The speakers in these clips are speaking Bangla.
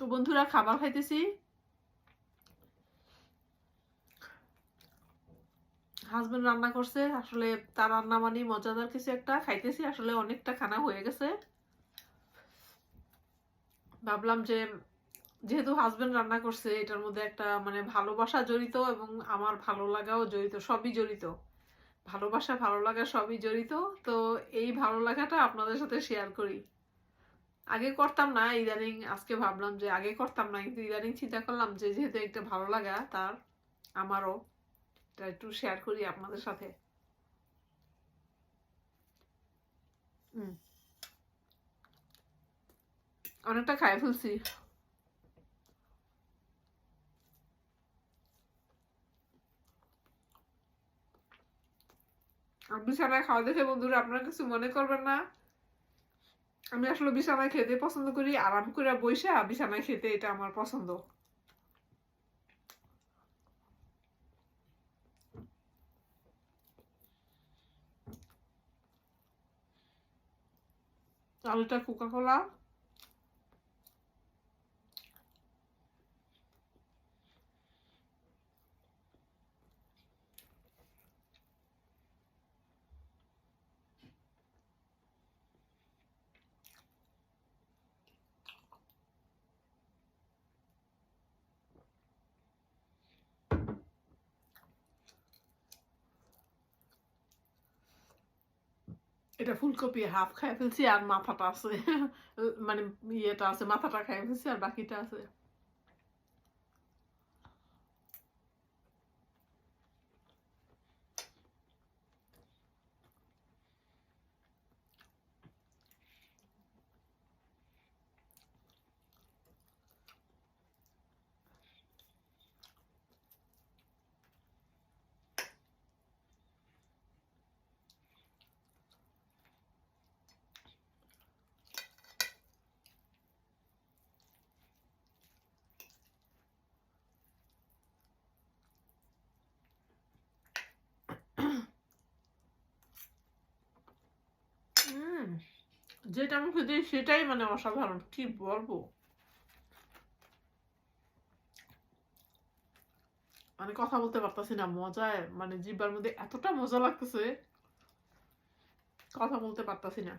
তো বন্ধুরা, খাবার খাইতেছি। হাজবেন্ড রান্না করছে, আসলে তার রান্না মানে মজাদার কিছু একটা। খাইতেছি, আসলে অনেকটা খানা হয়ে গেছে। ভাবলাম যে, যেহেতু হাজবেন্ড রান্না করছে, এটার মধ্যে একটা মানে ভালোবাসা জড়িত এবং আমার ভালো লাগাও জড়িত, সবই জড়িত। ভালোবাসা, ভালো লাগা সবই জড়িত। তো এই ভালো লাগাটা আপনাদের সাথে শেয়ার করি। আগে করতাম না, ইদানিং আজকে ভাবলাম যে আগে করতাম না, কিন্তু ইদানিং চিন্তা করলাম যে যেহেতু একটা ভালো লাগা, তার আমারও একটু শেয়ার করি আপনাদের সাথে। অনেকটা খাই ফেলছি। বিছানায় খাওয়া দেখে বন্ধুরা আপনারা কিছু মনে করবেন না? আমি আসলে বিছানায় খেতে পছন্দ করি আরাম করে বসে বিছানায় খেতে এটা আমার পছন্দ। আলুটা কোকা কোলা এটা ফুলকপি হাফ খাই ফেলছি আর মাথাটা আছে। মানে ইয়েটা আছে, মাথাটা খাই ফেলছি আর বাকিটা আছে। যেটা আমি খুঁজে সেটাই মানে অসাধারণ। কি বলব? মানে কথা বলতে পারতাছি না, মজায় মানে জিব্বার মধ্যে এতটা মজা লাগতেছে, কথা বলতে পারতাছি না।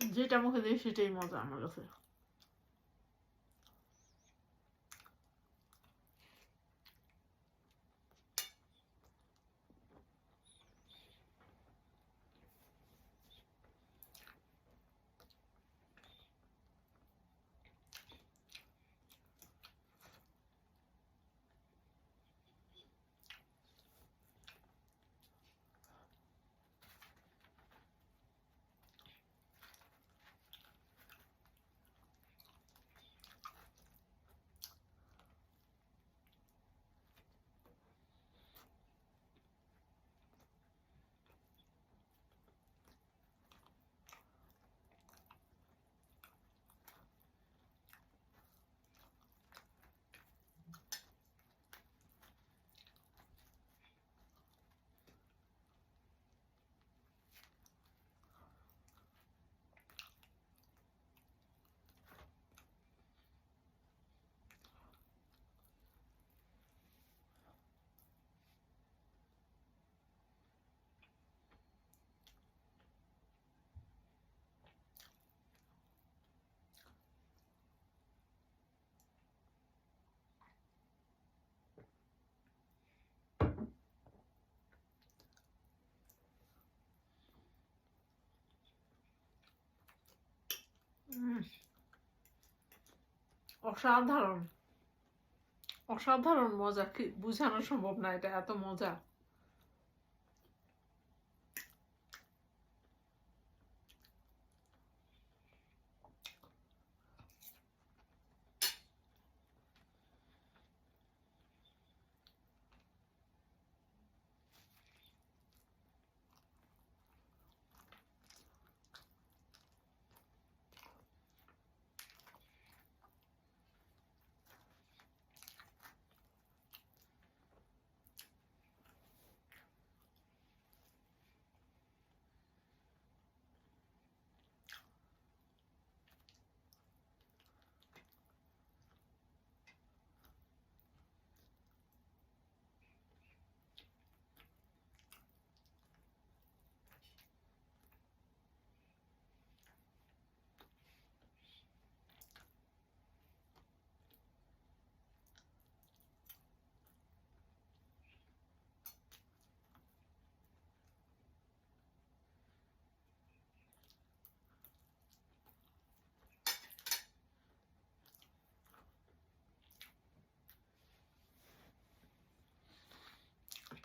যেটা মুখে দিই সেটাই মজা আমার কাছে উম, অসাধারণ। অসাধারণ মজা। কি বুঝানো সম্ভব না এটা এত মজা।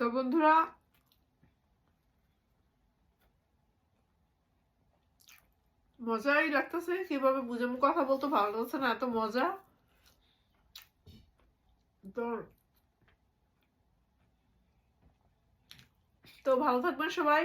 তো বন্ধুরা, মজাই লাগতেছে, কীভাবে বুঝে কথা বলতো ভালো লাগছে না, এত মজা। তো ভালো থাকবেন সবাই।